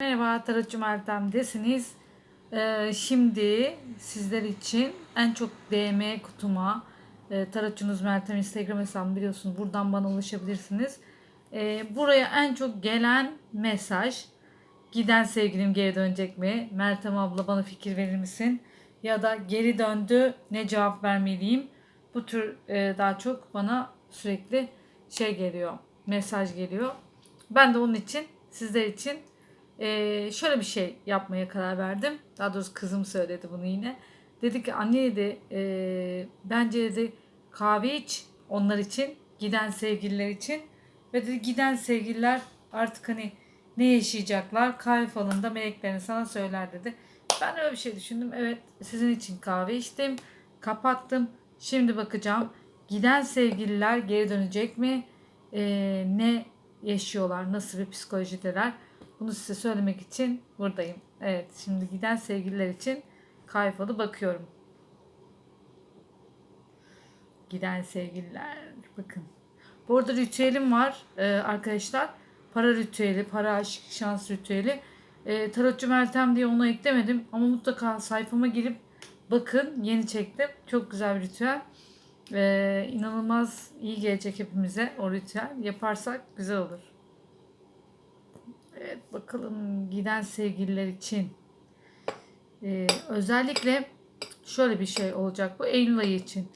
Merhaba Tarotçu Meltem'desiniz. Ee, şimdi sizler için en çok DM kutuma e, Tarotçunuz Meltem Instagram hesabımı biliyorsunuz. Buradan bana ulaşabilirsiniz. Ee, buraya en çok gelen mesaj giden sevgilim geri dönecek mi? Meltem abla bana fikir verir misin? Ya da geri döndü ne cevap vermeliyim? Bu tür e, daha çok bana sürekli şey geliyor. Mesaj geliyor. Ben de onun için sizler için ee, şöyle bir şey yapmaya karar verdim. Daha doğrusu kızım söyledi bunu yine. Dedi ki anne dedi e, bence dedi kahve iç onlar için giden sevgililer için ve dedi giden sevgililer artık hani ne yaşayacaklar kahve falında meleklerini sana söyler dedi. Ben öyle bir şey düşündüm. Evet sizin için kahve içtim. Kapattım. Şimdi bakacağım. Giden sevgililer geri dönecek mi? Ee, ne yaşıyorlar? Nasıl bir psikolojideler? Bunu size söylemek için buradayım. Evet şimdi giden sevgililer için kayfalı bakıyorum. Giden sevgililer bakın. Bu arada ritüelim var ee, arkadaşlar. Para ritüeli, para aşk, şans ritüeli. Ee, Tarotçu Meltem diye onu eklemedim. Ama mutlaka sayfama girip bakın. Yeni çektim. Çok güzel bir ritüel. Ee, inanılmaz iyi gelecek hepimize o ritüel. Yaparsak güzel olur. Evet bakalım giden sevgililer için. Ee, özellikle şöyle bir şey olacak bu Eylül ayı için.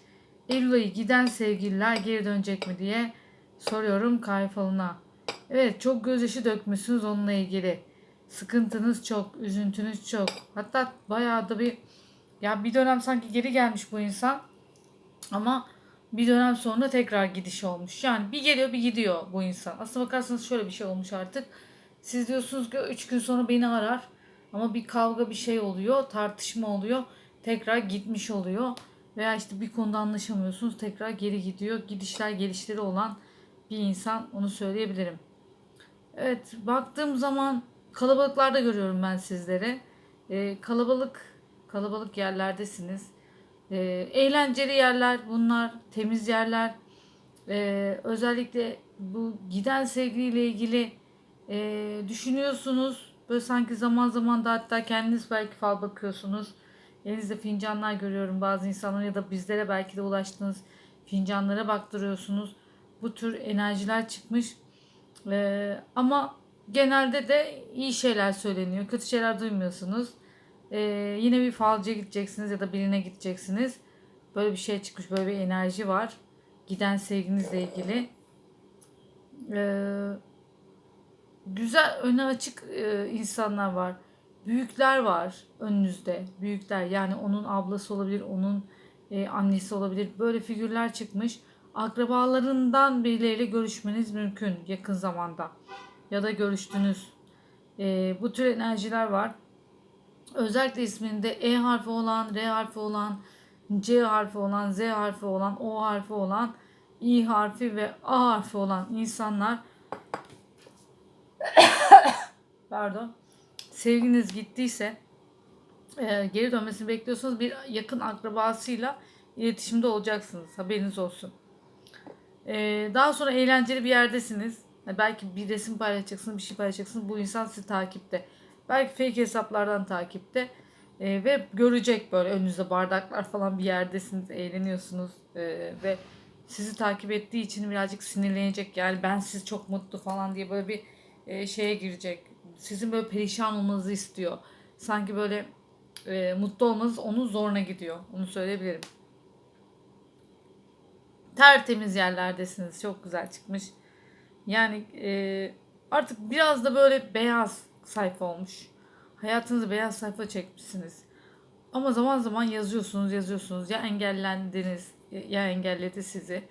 Eylül ayı giden sevgililer geri dönecek mi diye soruyorum kayfalına. Evet çok gözyaşı dökmüşsünüz onunla ilgili. Sıkıntınız çok, üzüntünüz çok. Hatta bayağı da bir ya bir dönem sanki geri gelmiş bu insan. Ama bir dönem sonra tekrar gidiş olmuş. Yani bir geliyor bir gidiyor bu insan. Aslına bakarsanız şöyle bir şey olmuş artık. Siz diyorsunuz ki 3 gün sonra beni arar. Ama bir kavga bir şey oluyor. Tartışma oluyor. Tekrar gitmiş oluyor. Veya işte bir konuda anlaşamıyorsunuz. Tekrar geri gidiyor. Gidişler gelişleri olan bir insan. Onu söyleyebilirim. Evet baktığım zaman kalabalıklarda görüyorum ben sizleri. Ee, kalabalık kalabalık yerlerdesiniz. Ee, eğlenceli yerler bunlar. Temiz yerler. Ee, özellikle bu giden sevgiliyle ilgili e, düşünüyorsunuz. Böyle sanki zaman zaman da hatta kendiniz belki fal bakıyorsunuz. Elinizde fincanlar görüyorum bazı insanlar ya da bizlere belki de ulaştığınız fincanlara baktırıyorsunuz. Bu tür enerjiler çıkmış. E, ama genelde de iyi şeyler söyleniyor. Kötü şeyler duymuyorsunuz. E, yine bir falcıya gideceksiniz ya da birine gideceksiniz. Böyle bir şey çıkmış. Böyle bir enerji var. Giden sevginizle ilgili. Eee güzel öne açık e, insanlar var. Büyükler var önünüzde. Büyükler yani onun ablası olabilir, onun e, annesi olabilir. Böyle figürler çıkmış. Akrabalarından birileriyle görüşmeniz mümkün yakın zamanda. Ya da görüştünüz. E, bu tür enerjiler var. Özellikle isminde E harfi olan, R harfi olan, C harfi olan, Z harfi olan, O harfi olan, İ harfi ve A harfi olan insanlar pardon sevginiz gittiyse e, geri dönmesini bekliyorsanız bir yakın akrabasıyla iletişimde olacaksınız. Haberiniz olsun. E, daha sonra eğlenceli bir yerdesiniz. E, belki bir resim paylaşacaksınız, bir şey paylaşacaksınız. Bu insan sizi takipte. Belki fake hesaplardan takipte. E, ve görecek böyle önünüzde bardaklar falan bir yerdesiniz, eğleniyorsunuz e, ve sizi takip ettiği için birazcık sinirlenecek. Yani ben siz çok mutlu falan diye böyle bir e, şeye girecek. Sizin böyle perişan olmanızı istiyor. Sanki böyle e, mutlu olmanız onun zoruna gidiyor. Onu söyleyebilirim. Tertemiz yerlerdesiniz. Çok güzel çıkmış. Yani e, artık biraz da böyle beyaz sayfa olmuş. Hayatınızı beyaz sayfa çekmişsiniz. Ama zaman zaman yazıyorsunuz, yazıyorsunuz. Ya engellendiniz, ya engelledi sizi.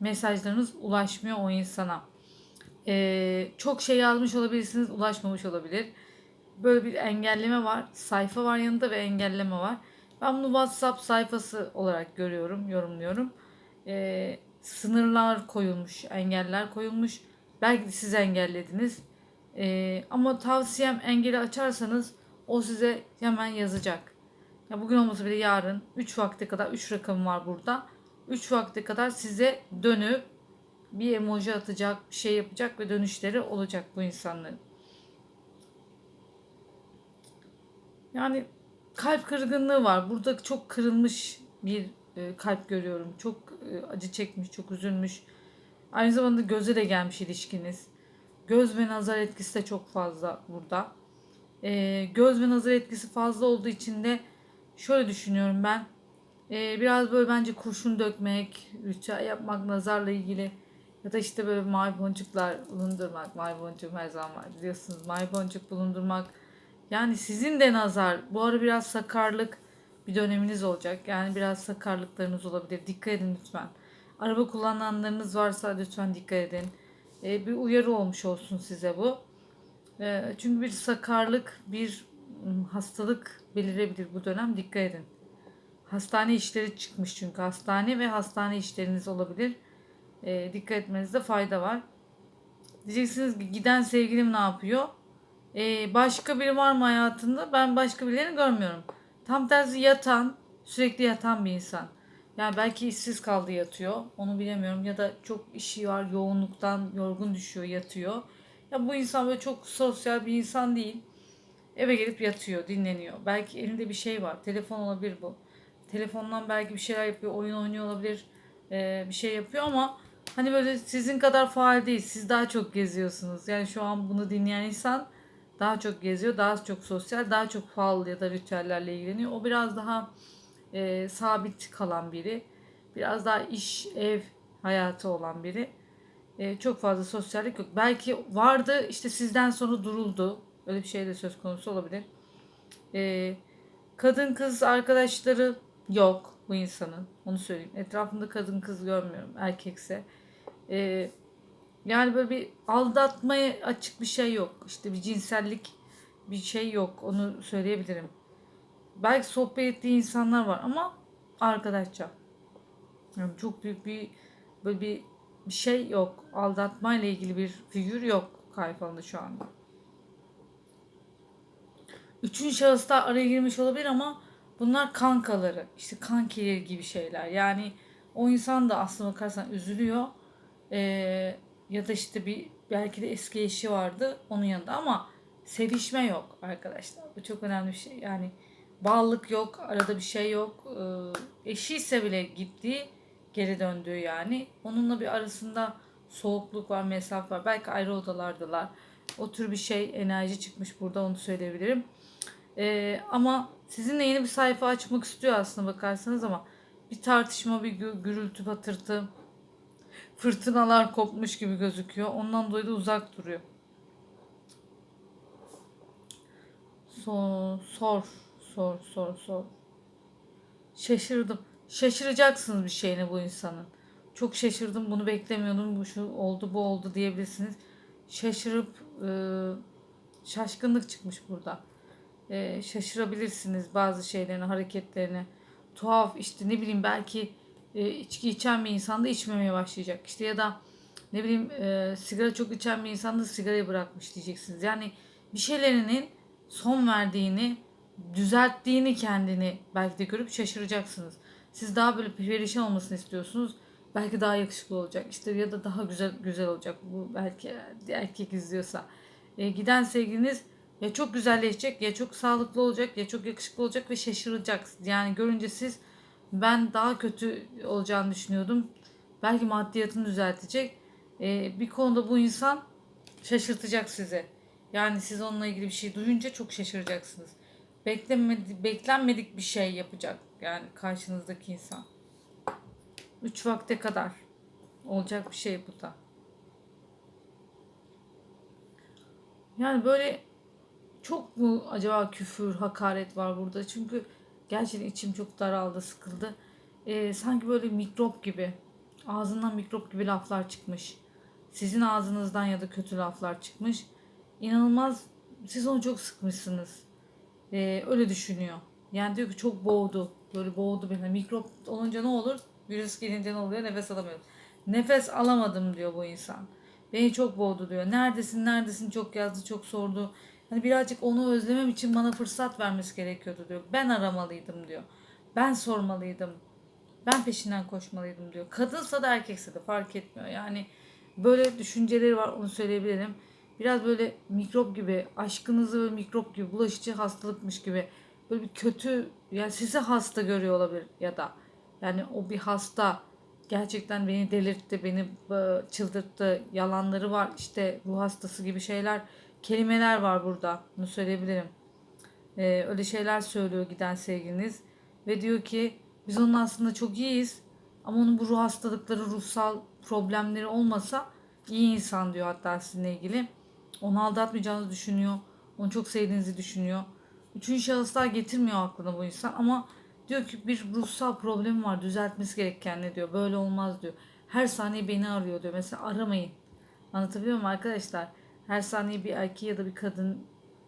Mesajlarınız ulaşmıyor o insana. Ee, çok şey yazmış olabilirsiniz, ulaşmamış olabilir. Böyle bir engelleme var. Sayfa var yanında ve engelleme var. Ben bunu WhatsApp sayfası olarak görüyorum, yorumluyorum. Ee, sınırlar koyulmuş, engeller koyulmuş. Belki de siz engellediniz. Ee, ama tavsiyem engeli açarsanız o size hemen yazacak. Ya bugün olmasa bile yarın 3 vakte kadar 3 rakam var burada. 3 vakte kadar size dönüp bir emoji atacak, bir şey yapacak ve dönüşleri olacak bu insanların. Yani kalp kırgınlığı var. Burada çok kırılmış bir e, kalp görüyorum. Çok e, acı çekmiş, çok üzülmüş. Aynı zamanda göze de gelmiş ilişkiniz. Göz ve nazar etkisi de çok fazla burada. E, göz ve nazar etkisi fazla olduğu için de şöyle düşünüyorum ben. Biraz böyle bence kurşun dökmek, ritüel yapmak nazarla ilgili ya da işte böyle mavi boncuklar bulundurmak. Mavi boncuk her zaman var biliyorsunuz. Mavi boncuk bulundurmak. Yani sizin de nazar. Bu ara biraz sakarlık bir döneminiz olacak. Yani biraz sakarlıklarınız olabilir. Dikkat edin lütfen. Araba kullananlarınız varsa lütfen dikkat edin. Ee, bir uyarı olmuş olsun size bu. Ee, çünkü bir sakarlık, bir hastalık belirebilir bu dönem. Dikkat edin. Hastane işleri çıkmış çünkü. Hastane ve hastane işleriniz olabilir. Ee, dikkat etmenizde fayda var. Diyeceksiniz ki giden sevgilim ne yapıyor? Ee, başka biri var mı hayatında? Ben başka birilerini görmüyorum. Tam tersi yatan, sürekli yatan bir insan. Yani belki işsiz kaldı yatıyor. Onu bilemiyorum. Ya da çok işi var, yoğunluktan yorgun düşüyor, yatıyor. Ya bu insan böyle çok sosyal bir insan değil. Eve gelip yatıyor, dinleniyor. Belki elinde bir şey var. Telefon olabilir bu. Telefondan belki bir şeyler yapıyor, oyun oynuyor olabilir. Ee, bir şey yapıyor ama hani böyle sizin kadar faal değil. Siz daha çok geziyorsunuz. Yani şu an bunu dinleyen insan daha çok geziyor, daha çok sosyal, daha çok faal ya da ritüellerle ilgileniyor. O biraz daha e, sabit kalan biri. Biraz daha iş, ev hayatı olan biri. E, çok fazla sosyallik yok. Belki vardı işte sizden sonra duruldu. Öyle bir şey de söz konusu olabilir. E, kadın kız arkadaşları yok bu insanın. Onu söyleyeyim. Etrafında kadın kız görmüyorum. Erkekse. E, yani böyle bir aldatmaya açık bir şey yok. İşte bir cinsellik bir şey yok. Onu söyleyebilirim. Belki sohbet ettiği insanlar var ama arkadaşça. Yani çok büyük bir böyle bir, bir şey yok. Aldatmayla ilgili bir figür yok kayfalında şu anda. Üçüncü şahıslar araya girmiş olabilir ama bunlar kankaları. işte kankileri gibi şeyler. Yani o insan da aslına bakarsan üzülüyor. Ee, ya da işte bir belki de eski eşi vardı onun yanında ama sevişme yok arkadaşlar. Bu çok önemli bir şey. Yani bağlılık yok, arada bir şey yok. Ee, eşi ise bile gitti, geri döndüğü yani. Onunla bir arasında soğukluk var, mesafe var. Belki ayrı odalardılar. O tür bir şey, enerji çıkmış burada onu söyleyebilirim. Ee, ama sizinle yeni bir sayfa açmak istiyor aslında bakarsanız ama bir tartışma, bir gü- gürültü, patırtı, fırtınalar kopmuş gibi gözüküyor. Ondan dolayı da uzak duruyor. Sor, sor, sor, sor. Şaşırdım. Şaşıracaksınız bir şeyine bu insanın. Çok şaşırdım, bunu beklemiyordum, bu şu oldu, bu oldu diyebilirsiniz. Şaşırıp e, şaşkınlık çıkmış burada. E, şaşırabilirsiniz bazı şeylerini, hareketlerini. Tuhaf işte ne bileyim belki e, içki içen bir insan da içmemeye başlayacak. İşte ya da ne bileyim e, sigara çok içen bir insan da sigarayı bırakmış diyeceksiniz. Yani bir şeylerinin son verdiğini, düzelttiğini kendini belki de görüp şaşıracaksınız. Siz daha böyle perişan olmasını istiyorsunuz. Belki daha yakışıklı olacak. İşte ya da daha güzel güzel olacak. Bu belki erkek izliyorsa. E, giden sevgiliniz ya çok güzelleşecek, ya çok sağlıklı olacak, ya çok yakışıklı olacak ve şaşıracak. Yani görünce siz ben daha kötü olacağını düşünüyordum. Belki maddiyatını düzeltecek. Ee, bir konuda bu insan şaşırtacak sizi. Yani siz onunla ilgili bir şey duyunca çok şaşıracaksınız. Beklenmedik, beklenmedik bir şey yapacak yani karşınızdaki insan. Üç vakte kadar olacak bir şey bu da. Yani böyle çok mu acaba küfür, hakaret var burada? Çünkü gerçekten içim çok daraldı, sıkıldı. Ee, sanki böyle mikrop gibi, ağzından mikrop gibi laflar çıkmış. Sizin ağzınızdan ya da kötü laflar çıkmış. İnanılmaz, siz onu çok sıkmışsınız. Ee, öyle düşünüyor. Yani diyor ki çok boğdu. Böyle boğdu beni. Mikrop olunca ne olur? Virüs gelince ne oluyor? Nefes alamıyorum. Nefes alamadım diyor bu insan. Beni çok boğdu diyor. Neredesin neredesin çok yazdı çok sordu. Hani birazcık onu özlemem için bana fırsat vermesi gerekiyordu diyor. Ben aramalıydım diyor. Ben sormalıydım. Ben peşinden koşmalıydım diyor. Kadınsa da erkekse de fark etmiyor. Yani böyle düşünceleri var onu söyleyebilirim. biraz böyle mikrop gibi aşkınızı böyle mikrop gibi bulaşıcı hastalıkmış gibi böyle bir kötü yani sizi hasta görüyor olabilir ya da yani o bir hasta gerçekten beni delirtti, beni çıldırttı, yalanları var işte ruh hastası gibi şeyler, kelimeler var burada. Bunu söyleyebilirim. Ee, öyle şeyler söylüyor giden sevgiliniz ve diyor ki biz onun aslında çok iyiyiz ama onun bu ruh hastalıkları, ruhsal problemleri olmasa iyi insan diyor hatta sizinle ilgili. Onu aldatmayacağınızı düşünüyor. Onu çok sevdiğinizi düşünüyor. Üçüncü şahıslar getirmiyor aklına bu insan ama diyor ki bir ruhsal problem var düzeltmesi gereken ne diyor. Böyle olmaz diyor. Her saniye beni arıyor diyor. Mesela aramayın. Anlatabiliyor muyum arkadaşlar? Her saniye bir erkeği ya da bir kadın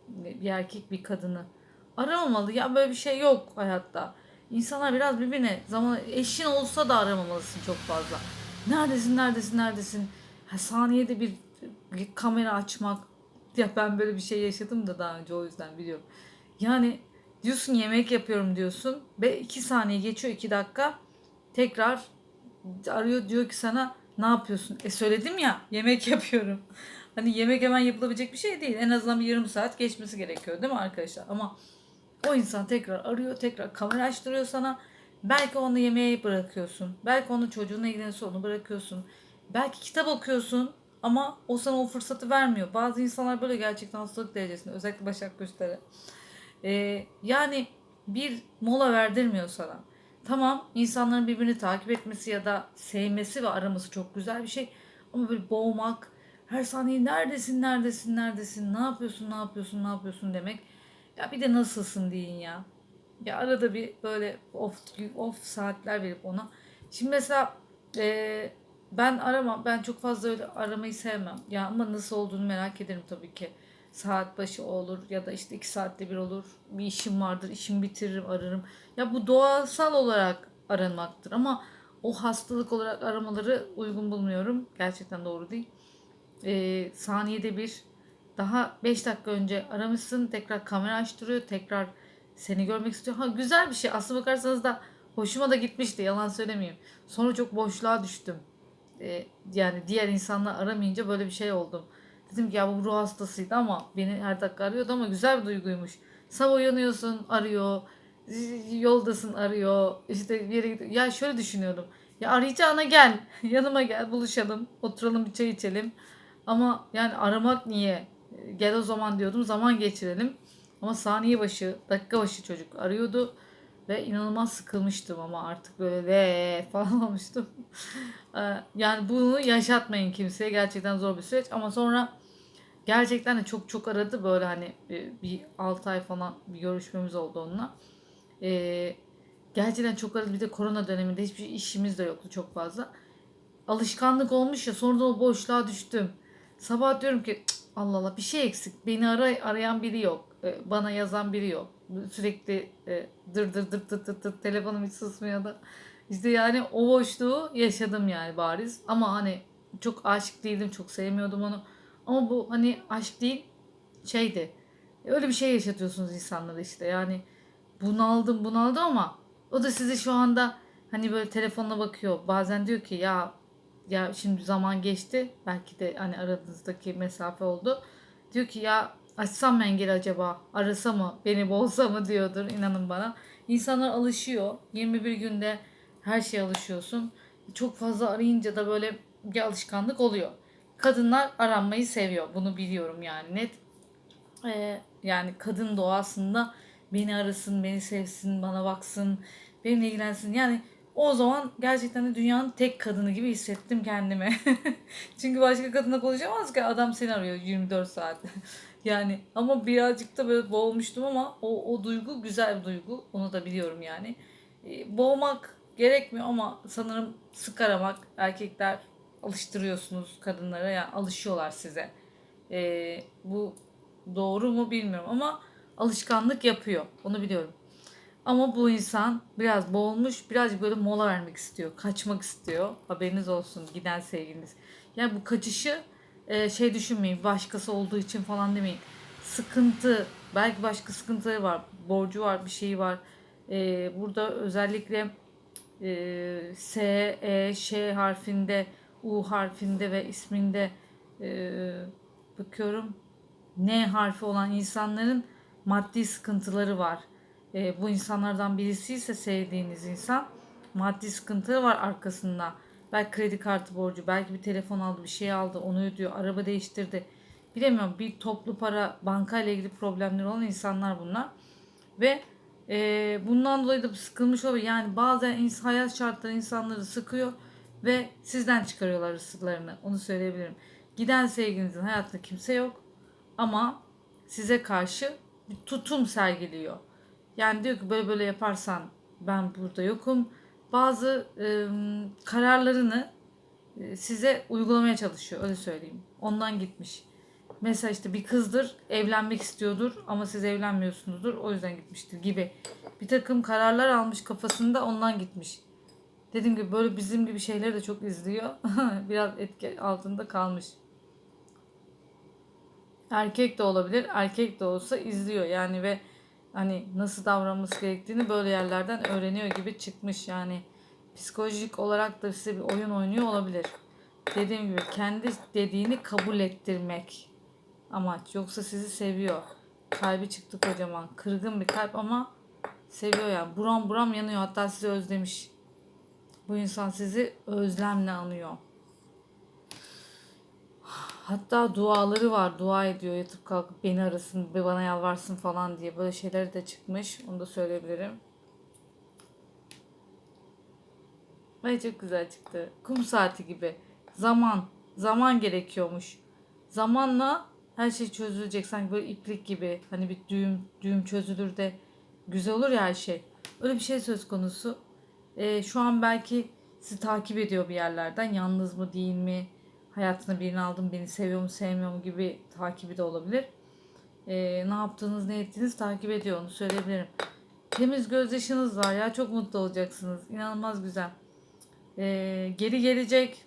bir erkek bir kadını aramamalı. Ya böyle bir şey yok hayatta. İnsanlar biraz birbirine zaman eşin olsa da aramamalısın çok fazla. Neredesin, neredesin, neredesin? Ha, saniyede bir, bir kamera açmak. Ya ben böyle bir şey yaşadım da daha önce o yüzden biliyorum. Yani diyorsun yemek yapıyorum diyorsun ve iki saniye geçiyor iki dakika tekrar arıyor diyor ki sana ne yapıyorsun? E söyledim ya yemek yapıyorum. Hani yemek hemen yapılabilecek bir şey değil. En azından bir yarım saat geçmesi gerekiyor değil mi arkadaşlar? Ama o insan tekrar arıyor, tekrar kamera açtırıyor sana. Belki onu yemeğe bırakıyorsun. Belki onun çocuğuna ilgileniyorsa onu bırakıyorsun. Belki kitap okuyorsun ama o sana o fırsatı vermiyor. Bazı insanlar böyle gerçekten hastalık derecesinde. Özellikle Başak Göster'e. Ee, yani bir mola verdirmiyor sana. Tamam insanların birbirini takip etmesi ya da sevmesi ve araması çok güzel bir şey. Ama böyle boğmak, her saniye neredesin, neredesin, neredesin, ne yapıyorsun, ne yapıyorsun, ne yapıyorsun demek. Ya bir de nasılsın deyin ya. Ya arada bir böyle off, off saatler verip ona. Şimdi mesela e, ben aramam, ben çok fazla öyle aramayı sevmem. Ya ama nasıl olduğunu merak ederim tabii ki. Saat başı olur ya da işte iki saatte bir olur. Bir işim vardır, işimi bitiririm, ararım. Ya bu doğasal olarak aranmaktır ama o hastalık olarak aramaları uygun bulmuyorum. Gerçekten doğru değil. E, saniyede bir daha 5 dakika önce aramışsın tekrar kamera açtırıyor tekrar seni görmek istiyor. Ha güzel bir şey aslına bakarsanız da hoşuma da gitmişti yalan söylemeyeyim. Sonra çok boşluğa düştüm. Ee, yani diğer insanlar aramayınca böyle bir şey oldum. Dedim ki ya bu ruh hastasıydı ama beni her dakika arıyordu ama güzel bir duyguymuş. Sabah uyanıyorsun arıyor. Yoldasın arıyor. İşte bir yere gidiyor. Ya şöyle düşünüyordum. Ya arayacağına gel. Yanıma gel buluşalım. Oturalım bir çay içelim. Ama yani aramak niye? Gel o zaman diyordum zaman geçirelim. Ama saniye başı, dakika başı çocuk arıyordu. Ve inanılmaz sıkılmıştım ama artık böyle ve falan olmuştum. Ee, yani bunu yaşatmayın kimseye. Gerçekten zor bir süreç. Ama sonra gerçekten de çok çok aradı. Böyle hani bir 6 ay falan bir görüşmemiz oldu onunla. Ee, gerçekten çok aradı. Bir de korona döneminde hiçbir işimiz de yoktu çok fazla. Alışkanlık olmuş ya sonra da o boşluğa düştüm. Sabah diyorum ki Allah Allah bir şey eksik. Beni ara, arayan biri yok. E, bana yazan biri yok. Sürekli e, dır dır dır dır dır dır telefonum hiç susmuyor da. İşte yani o boşluğu yaşadım yani bariz. Ama hani çok aşık değildim. Çok sevmiyordum onu. Ama bu hani aşk değil şeydi. Öyle bir şey yaşatıyorsunuz insanlara işte. Yani bunaldım bunaldım ama o da sizi şu anda hani böyle telefonuna bakıyor. Bazen diyor ki ya ya şimdi zaman geçti. Belki de hani aranızdaki mesafe oldu. Diyor ki ya açsam mı engel acaba? Arasa mı? Beni bolsa mı diyordur inanın bana. İnsanlar alışıyor. 21 günde her şeye alışıyorsun. Çok fazla arayınca da böyle bir alışkanlık oluyor. Kadınlar aranmayı seviyor. Bunu biliyorum yani net. Ee, yani kadın doğasında beni arasın, beni sevsin, bana baksın, benimle ilgilensin. Yani o zaman gerçekten de dünyanın tek kadını gibi hissettim kendimi. Çünkü başka kadınla konuşamaz ki adam seni arıyor 24 saat. yani ama birazcık da böyle boğulmuştum ama o, o duygu güzel bir duygu. Onu da biliyorum yani. E, boğmak gerekmiyor ama sanırım sık aramak erkekler alıştırıyorsunuz kadınlara yani alışıyorlar size. E, bu doğru mu bilmiyorum ama alışkanlık yapıyor. Onu biliyorum. Ama bu insan biraz boğulmuş, birazcık böyle mola vermek istiyor. Kaçmak istiyor. Haberiniz olsun giden sevgiliniz. Yani bu kaçışı e, şey düşünmeyin. Başkası olduğu için falan demeyin. Sıkıntı. Belki başka sıkıntıları var. Borcu var, bir şeyi var. E, burada özellikle e, S, E, Ş harfinde, U harfinde ve isminde e, bakıyorum N harfi olan insanların maddi sıkıntıları var. Ee, bu insanlardan birisi ise sevdiğiniz insan maddi sıkıntıları var arkasında. Belki kredi kartı borcu, belki bir telefon aldı, bir şey aldı, onu ödüyor, araba değiştirdi. Bilemiyorum bir toplu para, banka ile ilgili problemleri olan insanlar bunlar. Ve e, bundan dolayı da sıkılmış oluyor. Yani bazen ins- hayat şartları insanları sıkıyor ve sizden çıkarıyorlar ısırlarını. Onu söyleyebilirim. Giden sevgilinizin hayatında kimse yok ama size karşı bir tutum sergiliyor. Yani diyor ki böyle böyle yaparsan ben burada yokum. Bazı e, kararlarını size uygulamaya çalışıyor öyle söyleyeyim. Ondan gitmiş. Mesela işte bir kızdır evlenmek istiyordur ama siz evlenmiyorsunuzdur o yüzden gitmiştir gibi. Bir takım kararlar almış kafasında ondan gitmiş. Dediğim gibi böyle bizim gibi şeyleri de çok izliyor. Biraz etki altında kalmış. Erkek de olabilir. Erkek de olsa izliyor yani ve hani nasıl davranması gerektiğini böyle yerlerden öğreniyor gibi çıkmış yani. Psikolojik olarak da size bir oyun oynuyor olabilir. Dediğim gibi kendi dediğini kabul ettirmek amaç. Yoksa sizi seviyor. Kalbi çıktı kocaman. Kırgın bir kalp ama seviyor yani. Buram buram yanıyor. Hatta sizi özlemiş. Bu insan sizi özlemle anıyor. Hatta duaları var. Dua ediyor yatıp kalkıp beni arasın, bana yalvarsın falan diye. Böyle şeyler de çıkmış. Onu da söyleyebilirim. Ay çok güzel çıktı. Kum saati gibi. Zaman. Zaman gerekiyormuş. Zamanla her şey çözülecek. Sanki böyle iplik gibi. Hani bir düğüm, düğüm çözülür de güzel olur ya her şey. Öyle bir şey söz konusu. Ee, şu an belki sizi takip ediyor bir yerlerden. Yalnız mı değil mi? Hayatına birini aldım beni seviyor mu sevmiyor mu gibi takibi de olabilir. Ee, ne yaptığınız ne ettiğiniz takip ediyor onu söyleyebilirim. Temiz gözyaşınız var ya çok mutlu olacaksınız. İnanılmaz güzel. Ee, geri gelecek.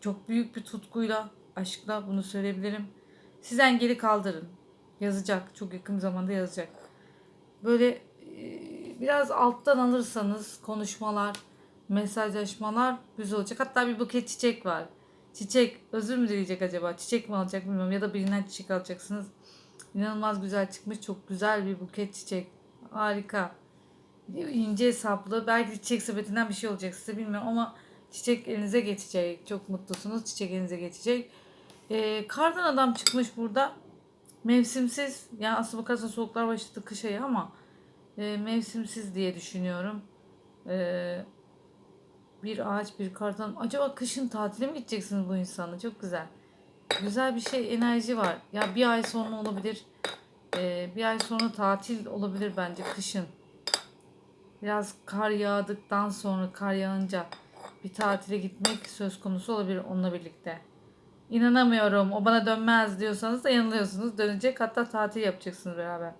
Çok büyük bir tutkuyla, aşkla bunu söyleyebilirim. Sizden geri kaldırın. Yazacak. Çok yakın zamanda yazacak. Böyle e, biraz alttan alırsanız konuşmalar, mesajlaşmalar güzel olacak. Hatta bir buket çiçek var. Çiçek özür mü dileyecek acaba? Çiçek mi alacak bilmiyorum. Ya da birinden çiçek alacaksınız. İnanılmaz güzel çıkmış. Çok güzel bir buket çiçek. Harika. İnce saplı. Belki çiçek sepetinden bir şey olacak size bilmiyorum ama çiçek elinize geçecek. Çok mutlusunuz. Çiçek elinize geçecek. Ee, kardan adam çıkmış burada. Mevsimsiz. Yani aslında bakarsan soğuklar başladı kış ayı ama e, mevsimsiz diye düşünüyorum. Ee, bir ağaç bir kardan. Acaba kışın tatile mi gideceksiniz bu insanla? Çok güzel. Güzel bir şey enerji var. Ya bir ay sonra olabilir. Ee, bir ay sonra tatil olabilir bence kışın. Biraz kar yağdıktan sonra kar yağınca bir tatile gitmek söz konusu olabilir onunla birlikte. İnanamıyorum o bana dönmez diyorsanız da yanılıyorsunuz. Dönecek hatta tatil yapacaksınız beraber.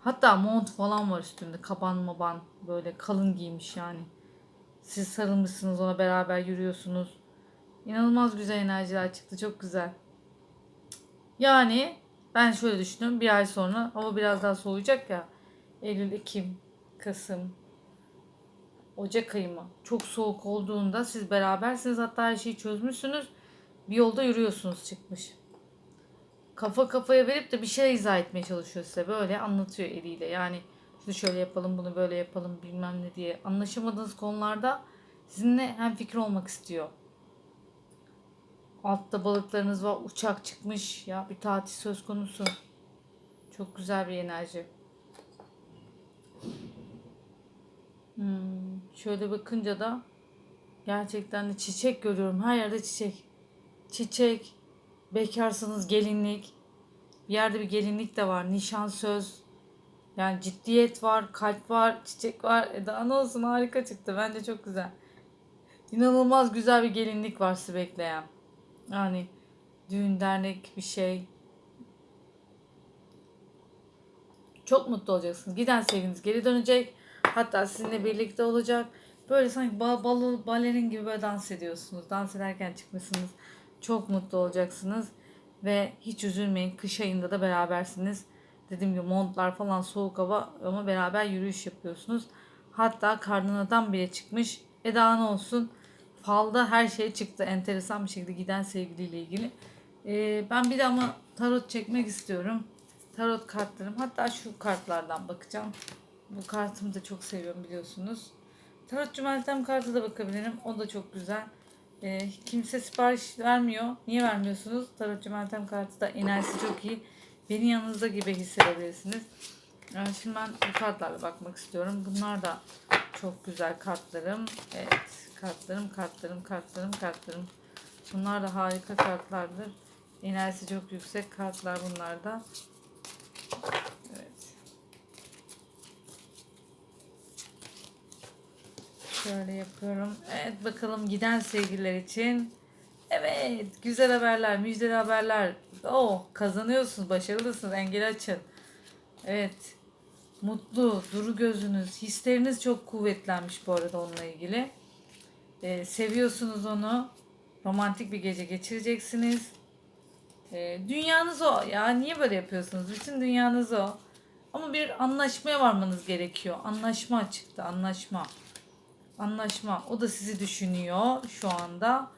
Hatta mont falan var üstünde. Kaban maban böyle kalın giymiş yani. Siz sarılmışsınız ona beraber yürüyorsunuz. İnanılmaz güzel enerjiler çıktı. Çok güzel. Yani ben şöyle düşünüyorum. Bir ay sonra hava biraz daha soğuyacak ya. Eylül, Ekim, Kasım, Ocak ayı mı? Çok soğuk olduğunda siz berabersiniz. Hatta her şeyi çözmüşsünüz. Bir yolda yürüyorsunuz çıkmış. Kafa kafaya verip de bir şey izah etmeye çalışıyor size. Böyle anlatıyor eliyle. Yani şunu şöyle yapalım bunu böyle yapalım bilmem ne diye. Anlaşamadığınız konularda sizinle hem fikir olmak istiyor. Altta balıklarınız var. Uçak çıkmış. Ya bir tatil söz konusu. Çok güzel bir enerji. Hmm, şöyle bakınca da gerçekten de çiçek görüyorum. Her yerde çiçek. Çiçek. Bekarsınız gelinlik. Bir yerde bir gelinlik de var. Nişan söz. Yani ciddiyet var, kalp var, çiçek var. E daha ne olsun harika çıktı. Bence çok güzel. İnanılmaz güzel bir gelinlik var sizi bekleyen. Yani düğün dernek bir şey. Çok mutlu olacaksınız. Giden sevginiz geri dönecek. Hatta sizinle birlikte olacak. Böyle sanki bal, bal, balerin gibi böyle dans ediyorsunuz. Dans ederken çıkmışsınız. Çok mutlu olacaksınız. Ve hiç üzülmeyin. Kış ayında da berabersiniz. Dediğim gibi montlar falan soğuk hava ama beraber yürüyüş yapıyorsunuz. Hatta karnın adam bile çıkmış. E daha ne olsun. Falda her şey çıktı. Enteresan bir şekilde giden sevgiliyle ilgili. Ee, ben bir de ama tarot çekmek istiyorum. Tarot kartlarım. Hatta şu kartlardan bakacağım. Bu kartımı da çok seviyorum biliyorsunuz. Tarotçu Meltem kartı da bakabilirim. O da çok güzel. Ee, kimse sipariş vermiyor. Niye vermiyorsunuz? Tarotçu Meltem kartı da enerjisi çok iyi. Beni yanınızda gibi hissedebilirsiniz. Yani şimdi ben bu kartlarla bakmak istiyorum. Bunlar da çok güzel kartlarım. Evet. Kartlarım, kartlarım, kartlarım, kartlarım. Bunlar da harika kartlardır. Enerjisi çok yüksek kartlar bunlar da. Evet. Şöyle yapıyorum. Evet bakalım giden sevgililer için. Evet güzel haberler, müjdeli haberler. Oh kazanıyorsunuz, başarılısınız. Engel açın. Evet. Mutlu, duru gözünüz, hisleriniz çok kuvvetlenmiş bu arada onunla ilgili. Ee, seviyorsunuz onu. Romantik bir gece geçireceksiniz. Ee, dünyanız o. Ya niye böyle yapıyorsunuz? Bütün dünyanız o. Ama bir anlaşmaya varmanız gerekiyor. Anlaşma çıktı, anlaşma. Anlaşma. O da sizi düşünüyor şu anda.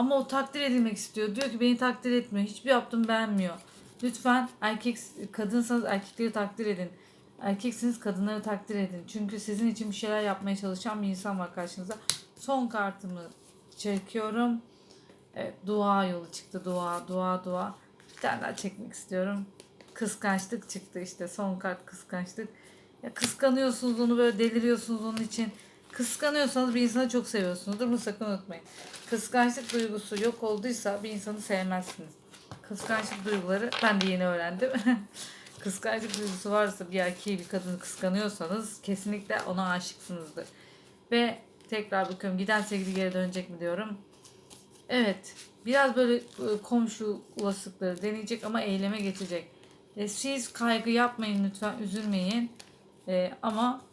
Ama o takdir edilmek istiyor. Diyor ki beni takdir etmiyor. Hiçbir yaptığımı beğenmiyor. Lütfen erkek kadınsanız erkekleri takdir edin. Erkeksiniz kadınları takdir edin. Çünkü sizin için bir şeyler yapmaya çalışan bir insan var karşınızda. Son kartımı çekiyorum. Evet, dua yolu çıktı. Dua, dua, dua. Bir tane daha çekmek istiyorum. Kıskançlık çıktı işte. Son kart kıskançlık. Ya kıskanıyorsunuz onu böyle deliriyorsunuz onun için. Kıskanıyorsanız bir insanı çok seviyorsunuzdur. Bunu sakın unutmayın. Kıskançlık duygusu yok olduysa bir insanı sevmezsiniz. Kıskançlık duyguları ben de yeni öğrendim. Kıskançlık duygusu varsa bir erkeği bir kadını kıskanıyorsanız kesinlikle ona aşıksınızdır. Ve tekrar bakıyorum giden sevgili geri dönecek mi diyorum. Evet. Biraz böyle e, komşu olasılıkları deneyecek ama eyleme geçecek. E, siz kaygı yapmayın lütfen üzülmeyin. E, ama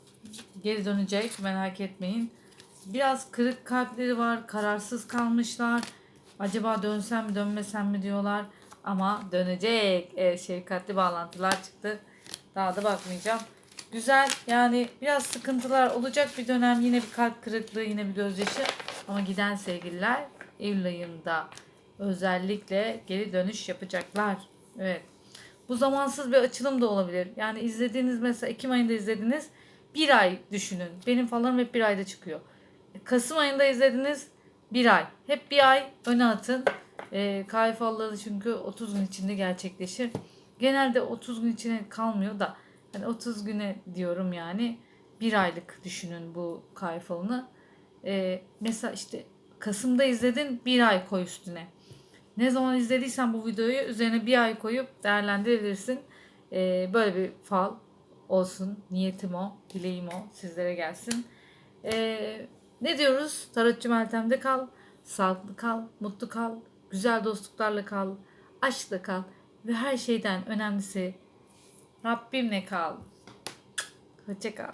geri dönecek merak etmeyin. Biraz kırık kalpleri var. Kararsız kalmışlar. Acaba dönsem mi dönmesem mi diyorlar. Ama dönecek. Evet, şefkatli bağlantılar çıktı. Daha da bakmayacağım. Güzel yani biraz sıkıntılar olacak bir dönem yine bir kalp kırıklığı yine bir gözyaşı ama giden sevgililer Eylül ayında özellikle geri dönüş yapacaklar. Evet. Bu zamansız bir açılım da olabilir. Yani izlediğiniz mesela Ekim ayında izlediniz bir ay düşünün. Benim falan hep bir ayda çıkıyor. Kasım ayında izlediniz bir ay. Hep bir ay öne atın. E, kayfalları çünkü 30 gün içinde gerçekleşir. Genelde 30 gün içine kalmıyor da hani 30 güne diyorum yani bir aylık düşünün bu kayfalını. E, mesela işte Kasım'da izledin bir ay koy üstüne. Ne zaman izlediysen bu videoyu üzerine bir ay koyup değerlendirebilirsin. E, böyle bir fal olsun. Niyetim o, dileğim o. Sizlere gelsin. E, ne diyoruz? Tarotçu Meltem'de kal. Sağlıklı kal, mutlu kal, güzel dostluklarla kal, aşkla kal ve her şeyden önemlisi Rabbimle kal. Hoşça kal.